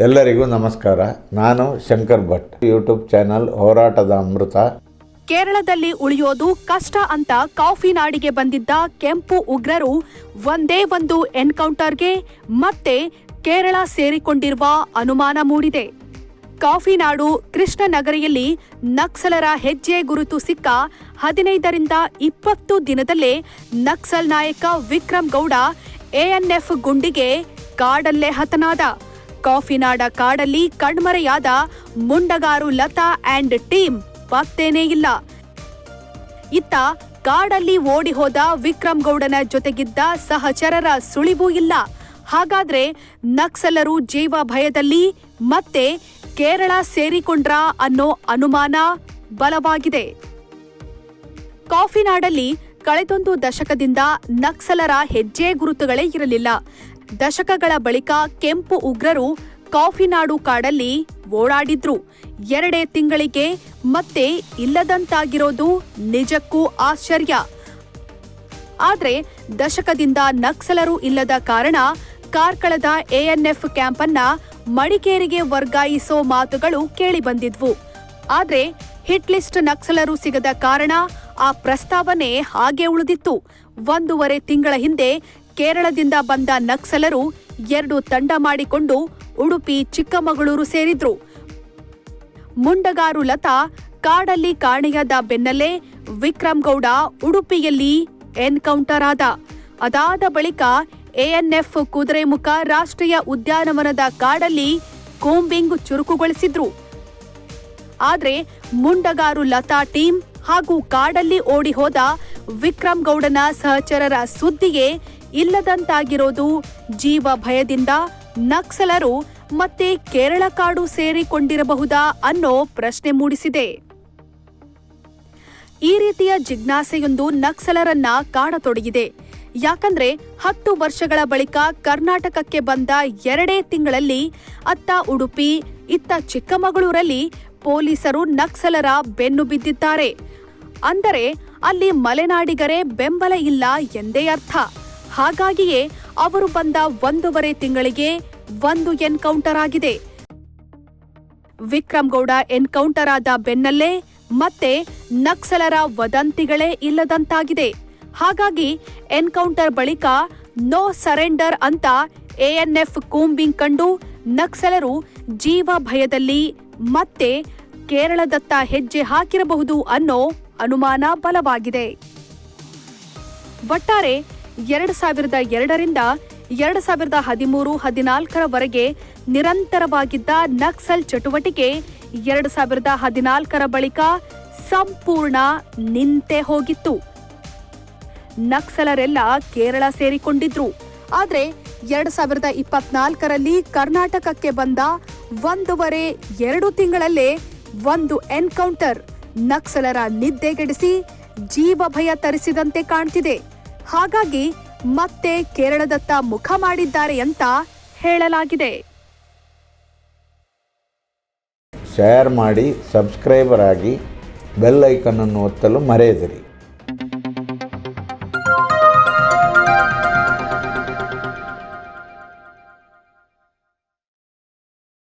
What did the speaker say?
ಎಲ್ಲರಿಗೂ ನಮಸ್ಕಾರ. ನಾನು ಶಂಕರ್ ಭಟ್. ಯೂಟ್ಯೂಬ್ ಚಾನಲ್ ಹೋರಾಟದ ಅಮೃತ. ಕೇರಳದಲ್ಲಿ ಉಳಿಯೋದು ಕಷ್ಟ ಅಂತ ಕಾಫಿ ನಾಡಿಗೆ ಬಂದಿದ್ದ ಕೆಂಪು ಉಗ್ರರು ಒಂದೇ ಒಂದು ಎನ್ಕೌಂಟರ್ಗೆ ಮತ್ತೆ ಕೇರಳ ಸೇರಿಕೊಂಡಿರುವ ಅನುಮಾನ ಮೂಡಿದೆ. ಕಾಫಿ ನಾಡು ಕೃಷ್ಣನಗರಿಯಲ್ಲಿ ನಕ್ಸಲರ ಹೆಜ್ಜೆ ಗುರುತು ಸಿಕ್ಕ ಹದಿನೈದರಿಂದ ಇಪ್ಪತ್ತು ದಿನದಲ್ಲೇ ನಕ್ಸಲ್ ನಾಯಕ ವಿಕ್ರಮ್ ಗೌಡ ಎಎನ್ಎಫ್ ಗುಂಡಿಗೆ ಕಾಡಲ್ಲೇ ಹತನಾದ. ಕಾಫಿನಾಡ ಕಾಡಲ್ಲಿ ಕಣ್ಮರೆಯಾದ ಮುಂಡಗಾರು ಲತಾ ಅಂಡ್ ಟೀಮ್ ಪತ್ತೇನೇ ಇಲ್ಲ. ಇತ್ತ ಕಾಡಲ್ಲಿ ಓಡಿ ಹೋದ ವಿಕ್ರಮ್ ಗೌಡನ ಜೊತೆಗಿದ್ದ ಸಹಚರರ ಸುಳಿವು ಇಲ್ಲ. ಹಾಗಾದ್ರೆ ನಕ್ಸಲರು ಜೀವ ಭಯದಲ್ಲಿ ಮತ್ತೆ ಕೇರಳ ಸೇರಿಕೊಂಡ್ರಾ ಅನ್ನೋ ಅನುಮಾನ ಬಲವಾಗಿದೆ. ಕಾಫಿನಾಡಲ್ಲಿ ಕಳೆದೊಂದು ದಶಕದಿಂದ ನಕ್ಸಲರ ಹೆಜ್ಜೆ ಗುರುತುಗಳೇ ಇರಲಿಲ್ಲ. ದಶಕಗಳ ಬಳಿಕ ಕೆಂಪು ಉಗ್ರರು ಕಾಫಿನಾಡು ಕಾಡಲ್ಲಿ ಓಡಾಡಿದ್ರು. ಎರಡೇ ತಿಂಗಳಿಗೆ ಮತ್ತೆ ಇಲ್ಲದಂತಾಗಿರೋದು ನಿಜಕ್ಕೂ ಆಶ್ಚರ್ಯ. ಆದ್ರೆ ದಶಕದಿಂದ ನಕ್ಸಲರು ಇಲ್ಲದ ಕಾರಣ ಕಾರ್ಕಳದ ಎಎನ್ಎಫ್ ಕ್ಯಾಂಪ್ ಅನ್ನ ಮಡಿಕೇರಿಗೆ ವರ್ಗಾಯಿಸೋ ಮಾತುಗಳು ಕೇಳಿಬಂದಿದ್ವು. ಆದ್ರೆ ಹಿಟ್ ಲಿಸ್ಟ್ ನಕ್ಸಲರು ಸಿಗದ ಕಾರಣ ಆ ಪ್ರಸ್ತಾವನೆ ಹಾಗೆ ಉಳಿದಿತ್ತು. ಒಂದೂವರೆ ತಿಂಗಳ ಹಿಂದೆ ಕೇರಳದಿಂದ ಬಂದ ನಕ್ಸಲರು ಎರಡು ತಂಡ ಮಾಡಿಕೊಂಡು ಉಡುಪಿ, ಚಿಕ್ಕಮಗಳೂರು ಸೇರಿದ್ರು. ಮುಂಡಗಾರು ಲತಾ ಕಾಡಲ್ಲಿ ಕಾಣೆಯಾದ ಬೆನ್ನಲ್ಲೇ ವಿಕ್ರಮ್ ಗೌಡ ಉಡುಪಿಯಲ್ಲಿ ಎನ್ಕೌಂಟರ್ ಆದ. ಅದಾದ ಬಳಿಕ ಎಎನ್ಎಫ್ ಕುದುರೆಮುಖ ರಾಷ್ಟ್ರೀಯ ಉದ್ಯಾನವನದ ಕಾಡಲ್ಲಿ ಕೋಂಬಿಂಗ್ ಚುರುಕುಗೊಳಿಸಿದ್ರು. ಆದರೆ ಮುಂಡಗಾರು ಲತಾ ಟೀಮ್ ಹಾಗೂ ಕಾಡಲ್ಲಿ ಓಡಿ ಹೋದ ವಿಕ್ರಮ್ ಗೌಡನ ಸಹಚರರ ಸುದ್ದಿಗೆ ಇಲ್ಲದಂತಾಗಿರೋದು ಜೀವ ಭಯದಿಂದ ನಕ್ಸಲರು ಮತ್ತೆ ಕೇರಳ ಕಾಡು ಸೇರಿಕೊಂಡಿರಬಹುದಾ ಅನ್ನೋ ಪ್ರಶ್ನೆ ಮೂಡಿಸಿದೆ. ಈ ರೀತಿಯ ಜಿಜ್ಞಾಸೆಯೊಂದು ನಕ್ಸಲರನ್ನ ಕಾಡತೊಡಗಿದೆ. ಯಾಕಂದ್ರೆ ಹತ್ತು ವರ್ಷಗಳ ಬಳಿಕ ಕರ್ನಾಟಕಕ್ಕೆ ಬಂದ ಎರಡೇ ತಿಂಗಳಲ್ಲಿ ಅತ್ತ ಉಡುಪಿ, ಇತ್ತ ಚಿಕ್ಕಮಗಳೂರಲ್ಲಿ ಪೊಲೀಸರು ನಕ್ಸಲರ ಬೆನ್ನು ಬಿದ್ದಿದ್ದಾರೆ. ಅಂದರೆ ಅಲ್ಲಿ ಮಲೆನಾಡಿಗರೇ ಬೆಂಬಲ ಇಲ್ಲ ಎಂದೇ ಅರ್ಥ. ಹಾಗಾಗಿಯೇ ಅವರು ಬಂದ ಒಂದೂವರೆ ತಿಂಗಳಿಗೆ ಒಂದು ಎನ್ಕೌಂಟರ್ ಆಗಿದೆ. ವಿಕ್ರಮ್ ಗೌಡ ಎನ್ಕೌಂಟರ್ ಆದ ಬೆನ್ನಲ್ಲೇ ಮತ್ತೆ ನಕ್ಸಲರ ವದಂತಿಗಳೇ ಇಲ್ಲದಂತಾಗಿದೆ. ಹಾಗಾಗಿ ಎನ್ಕೌಂಟರ್ ಬಳಿಕ ನೋ ಸರೆಂಡರ್ ಅಂತ ಎಎನ್ಎಫ್ ಕೂಂಬಿಂಗ್ ಕಂಡು ನಕ್ಸಲರು ಜೀವ ಭಯದಲ್ಲಿ ಮತ್ತೆ ಕೇರಳದತ್ತ ಹೆಜ್ಜೆ ಹಾಕಿರಬಹುದು ಅನ್ನೋ ಅನುಮಾನ ಬಲವಾಗಿದೆ. ಒಟ್ಟಾರೆ ಎರಡು ಸಾವಿರದ ಎರಡರಿಂದ ಎರಡು ಸಾವಿರದ ಹದಿಮೂರು ಹದಿನಾಲ್ಕರವರೆಗೆ ನಿರಂತರವಾಗಿದ್ದ ನಕ್ಸಲ್ ಚಟುವಟಿಕೆ ಎರಡು ಸಾವಿರದ ಹದಿನಾಲ್ಕರ ಬಳಿಕ ಸಂಪೂರ್ಣ ನಿಂತೆ ಹೋಗಿತ್ತು. ನಕ್ಸಲರೆಲ್ಲ ಕೇರಳ ಸೇರಿಕೊಂಡಿದ್ರು. ಆದರೆ ಎರಡು ಸಾವಿರದ ಇಪ್ಪತ್ನಾಲ್ಕರಲ್ಲಿ ಕರ್ನಾಟಕಕ್ಕೆ ಬಂದ ಒಂದೂವರೆ ಎರಡು ತಿಂಗಳಲ್ಲೇ ಒಂದು ಎನ್ಕೌಂಟರ್ ನಕ್ಸಲರ ನಿದ್ದೆಗೆಡಿಸಿ ಜೀವ ಭಯ ತರಿಸಿದಂತೆ ಕಾಣ್ತಿದೆ. ಹಾಗಾಗಿ ಮತ್ತೆ ಕೇರಳದತ್ತ ಮುಖ ಮಾಡಿದ್ದಾರೆ ಅಂತ ಹೇಳಲಾಗಿದೆ. ಶೇರ್ ಮಾಡಿ ಸಬ್ಸ್ಕ್ರೈಬರ್ ಆಗಿ ಬೆಲ್ ಐಕನನ್ನು ಒತ್ತಲು ಮರೆಯದಿರಿ.